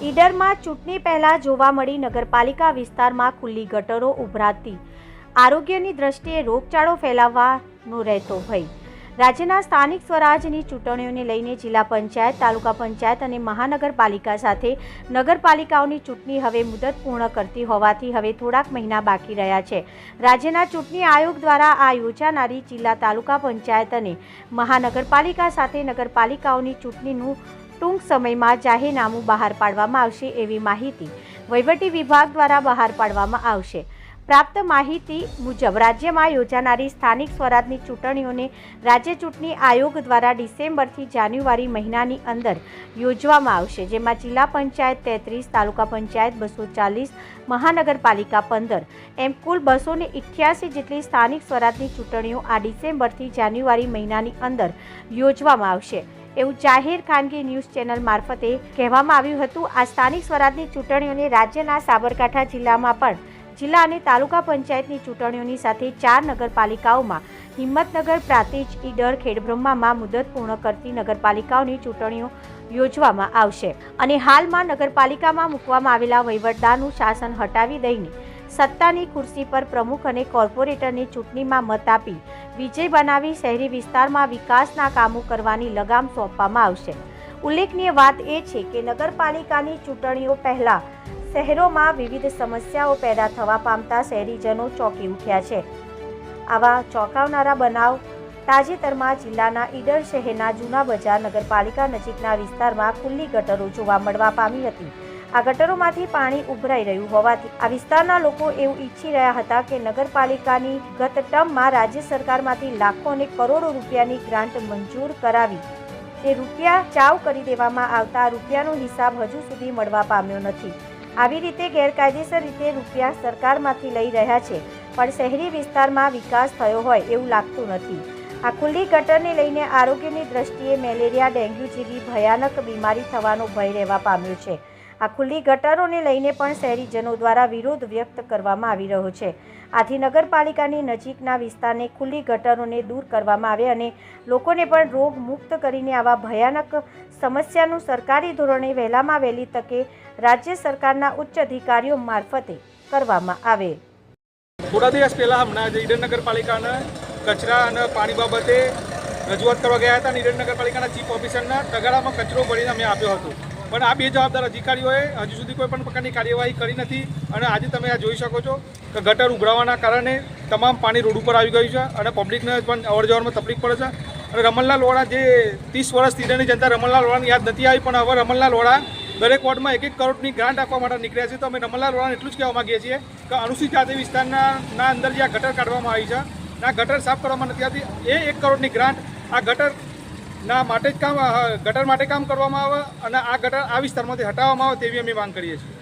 ઈડરમાં ચૂંટણી પહેલા જોવા મળી નગરપાલિકા વિસ્તારમાં ખુલ્લી ગટરો ઉભરાતી. આરોગ્યની દ્રષ્ટિએ રોગચાળો ફેલાવવાનો રહેતો ભય. રાજ્યના સ્થાનિક સ્વરાજની ચૂંટણીઓને લઈને જિલ્લા પંચાયત, તાલુકા પંચાયત અને મહાનગરપાલિકા સાથે નગરપાલિકાઓની ચૂંટણી હવે મુદત પૂર્ણ કરતી હોવાથી હવે થોડાક મહિના બાકી રહ્યા છે. રાજ્યના ચૂંટણી આયોગ દ્વારા આ યોજાનારી જિલ્લા તાલુકા પંચાયત અને મહાનગરપાલિકા સાથે નગરપાલિકાઓની ચૂંટણીનું ટૂંક સમયમાં જાહેરનામું બહાર પાડવામાં આવશે એવી માહિતી વહીવટી વિભાગ દ્વારા બહાર પાડવામાં આવશે. પ્રાપ્ત માહિતી મુજબ રાજ્યમાં યોજાનારી સ્થાનિક સ્વરાજની ચૂંટણીઓને રાજ્ય ચૂંટણી આયોગ દ્વારા ડિસેમ્બરથી જાન્યુઆરી મહિનાની અંદર યોજવામાં આવશે, જેમાં જિલ્લા પંચાયત તેત્રીસ, તાલુકા પંચાયત બસો ચાલીસ, મહાનગરપાલિકા પંદર. એમ કુલ બસો ને ઇઠ્યાસી જેટલી સ્થાનિક સ્વરાજની ચૂંટણીઓ આ ડિસેમ્બરથી જાન્યુઆરી મહિનાની અંદર યોજવામાં આવશે. એવું જાહેર ખાનગી ન્યૂઝ ચેનલ મારફતે કહેવામાં આવ્યું હતું. આ સ્થાનિક સ્વરાજની ચૂંટણીઓને રાજ્યના સાબરકાંઠા જિલ્લામાં પણ જિલ્લા અને તાલુકા પંચાયતની ચૂંટણીઓની સાથે ચાર નગરપાલિકાઓમાં હિંમતનગર, પ્રાતિજ, ઈડર, ખેડબ્રહ્મામાં મુદત પૂર્ણ કરતી નગરપાલિકાઓની ચૂંટણીઓ યોજવામાં આવશે અને હાલમાં નગરપાલિકામાં મૂકવામાં આવેલા વહીવટદારનું શાસન હટાવી દઈને સત્તાની ખુરશી પર પ્રમુખ અને કોર્પોરેટરની ચૂંટણીમાં મત આપી વિજય બનાવી શહેરી વિસ્તારમાં વિકાસના કામો કરવાની લગામ સોંપવામાં આવશે. ઉલ્લેખનીય વાત એ છે કે નગરપાલિકાની ચૂંટણીઓ પહેલા શહેરોમાં વિવિધ સમસ્યાઓ પેદા થવા પામતા શહેરીજનો ચોંકી ઉઠ્યા છે. આવા ચોંકાવનારા બનાવ તાજેતરમાં જિલ્લાના ઈડર શહેરના જૂના બજાર નગરપાલિકા નજીકના વિસ્તારમાં ખુલ્લી ગટરો જોવા મળવા પામી હતી. આ ગટરોમાંથી પાણી ઉભરાઈ રહ્યું હોવાથી આ વિસ્તારના લોકો એવું ઈચ્છી રહ્યા હતા કે નગરપાલિકાની ગત ટર્મમાં રાજ્ય સરકારમાંથી લાખો અને કરોડો રૂપિયાની ગ્રાન્ટ મંજૂર કરાવી. તે રૂપિયા ચાવ કરી દેવામાં આવતા રૂપિયાનો હિસાબ હજુ સુધી મળવા પામ્યો નથી. આવી રીતે ગેરકાયદેસર રીતે રૂપિયા સરકારમાંથી લઈ રહ્યા છે. પણ શહેરી વિસ્તારમાં વિકાસ થયો હોય એવું લાગતું નથી. આ ખુલ્લી ગટરને લઈને આરોગ્યની દ્રષ્ટિએ મેલેરિયા, ડેન્ગ્યુ જેવી ભયાનક બીમારી થવાનો ભય રહેવા પામ્યો છે. આ ખુલ્લી ગટરોને લઈને પણ શહેરીજનો દ્વારા વિરોધ વ્યક્ત કરવામાં આવી રહ્યો છે. આથી નગરપાલિકાની નજીકના વિસ્તારને ખુલ્લી ગટરોને દૂર કરવામાં આવે અને લોકોને પણ રોગ મુક્ત કરીને આવા ભયાનક સમસ્યાનું સરકારી ધોરણે વહેલામાં વહેલી તકે રાજ્ય સરકારના ઉચ્ચ અધિકારીઓ મારફતે કરવામાં આવે. થોડા દિવસ પહેલાં હમણાં જ નગરપાલિકાના કચરા અને પાણી બાબતે રજૂઆત કરવા ગયા હતા અને ઈડર નગરપાલિકાના ચીફ ઓફિસરના તગાડામાં કચરો ભરીને અમે આપ્યો હતો. પણ આ બે જવાબદાર અધિકારીઓએ હજુ સુધી કોઈ પણ પ્રકારની કાર્યવાહી કરી નથી અને આજે તમે આ જોઈ શકો છો કે ગટર ઉભરાવાના કારણે તમામ પાણી રોડ ઉપર આવી ગયું છે અને પબ્લિકને પણ અવર જવરમાં તકલીફ પડે છે. રમણલાલ વોરા જે ત્રીસ વર્ષ ઈડરની જનતા રમણલાલ વોરાની યાદ નથી આવી, પણ હવે રમણલાલ વોરા દરેક વોર્ડમાં એક એક કરોડની ગ્રાન્ટ આપવા માટે નીકળ્યા છે. તો અમે રમણલાલ વોરાને એટલું જ કહેવા માંગીએ છીએ કે અનુસૂચિત જાતિ વિસ્તારના, ના અંદર જે આ ગટર કાઢવામાં આવી છે ના ગટર સાફ કરવામાં નથી આવતી. એ એક કરોડની ગ્રાન્ટ આ ગટર ના માટે જ કામ, ગટર માટે કામ કરવામાં આવે અને આ ગટર આ વિસ્તારમાંથી હટાવવામાં આવે તેવી અમે માંગ કરીએ છીએ.